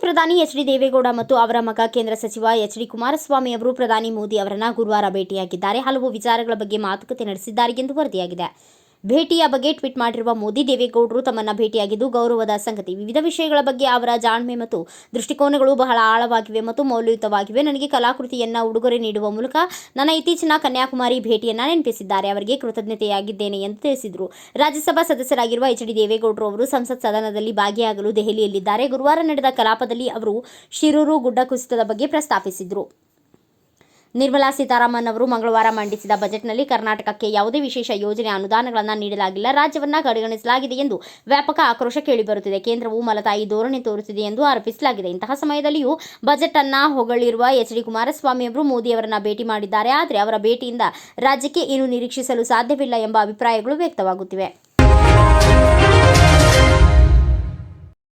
ಪ್ರಧಾನಿ H D Deve Gowda ಮತ್ತು ಅವರ ಮಗ ಕೇಂದ್ರ ಸಚಿವ ಎಚ್ ಡಿ ಕುಮಾರಸ್ವಾಮಿ ಅವರು ಪ್ರಧಾನಿ ಮೋದಿ ಅವರನ್ನ ಗುರುವಾರ ಭೇಟಿಯಾಗಿದ್ದಾರೆ. ಹಲವು ವಿಚಾರಗಳ ಬಗ್ಗೆ ಮಾತುಕತೆ ನಡೆಸಿದ್ದಾರೆ ಎಂದು ವರದಿಯಾಗಿದೆ. ಭೇಟಿಯ ಬಗ್ಗೆ ಟ್ವೀಟ್ ಮಾಡಿರುವ ಮೋದಿ, ದೇವೇಗೌಡರು ತಮ್ಮನ್ನ ಭೇಟಿಯಾಗಿದ್ದು ಗೌರವದ ಸಂಗತಿ. ವಿವಿಧ ವಿಷಯಗಳ ಬಗ್ಗೆ ಅವರ ಜಾಣ್ಮೆ ಮತ್ತು ದೃಷ್ಟಿಕೋನಗಳು ಬಹಳ ಆಳವಾಗಿವೆ ಮತ್ತು ಮೌಲ್ಯಯುತವಾಗಿವೆ. ನನಗೆ ಕಲಾಕೃತಿಯನ್ನು ಉಡುಗೊರೆ ನೀಡುವ ಮೂಲಕ ನನ್ನ ಇತ್ತೀಚಿನ ಕನ್ಯಾಕುಮಾರಿ ಭೇಟಿಯನ್ನು ನೆನಪಿಸಿದ್ದಾರೆ. ಅವರಿಗೆ ಕೃತಜ್ಞತೆಯಾಗಿದ್ದೇನೆ ಎಂದು ತಿಳಿಸಿದರು. ರಾಜ್ಯಸಭಾ ಸದಸ್ಯರಾಗಿರುವ ಎಚ್ ಡಿ ದೇವೇಗೌಡರು ಅವರು ಸಂಸತ್ ಸದನದಲ್ಲಿ ಭಾಗಿಯಾಗಲು ದೆಹಲಿಯಲ್ಲಿದ್ದಾರೆ. ಗುರುವಾರ ನಡೆದ ಕಲಾಪದಲ್ಲಿ ಅವರು ಶಿರೂರು ಗುಡ್ಡ ಕುಸಿತದ ಬಗ್ಗೆ ಪ್ರಸ್ತಾಪಿಸಿದರು. ನಿರ್ಮಲಾ ಸೀತಾರಾಮನ್ ಅವರು ಮಂಗಳವಾರ ಮಂಡಿಸಿದ ಬಜೆಟ್ನಲ್ಲಿ ಕರ್ನಾಟಕಕ್ಕೆ ಯಾವುದೇ ವಿಶೇಷ ಯೋಜನೆ ಅನುದಾನಗಳನ್ನು ನೀಡಲಾಗಿಲ್ಲ. ರಾಜ್ಯವನ್ನ ಕಡೆಗಣಿಸಲಾಗಿದೆ ಎಂದು ವ್ಯಾಪಕ ಆಕ್ರೋಶ ಕೇಳಿಬರುತ್ತಿದೆ. ಕೇಂದ್ರವು ಮಲತಾಯಿ ಧೋರಣೆ ತೋರುತ್ತಿದೆ ಎಂದು ಆರೋಪಿಸಲಾಗಿದೆ. ಇಂತಹ ಸಮಯದಲ್ಲಿಯೂ ಬಜೆಟ್ ಅನ್ನ ಹೊಗಳಿರುವ ಎಚ್ ಡಿ ಕುಮಾರಸ್ವಾಮಿ ಅವರು ಮೋದಿ ಅವರನ್ನ ಭೇಟಿ ಮಾಡಿದ್ದಾರೆ. ಆದರೆ ಅವರ ಭೇಟಿಯಿಂದ ರಾಜ್ಯಕ್ಕೆ ಏನು ನಿರೀಕ್ಷಿಸಲು ಸಾಧ್ಯವಿಲ್ಲ ಎಂಬ ಅಭಿಪ್ರಾಯಗಳು ವ್ಯಕ್ತವಾಗುತ್ತಿವೆ.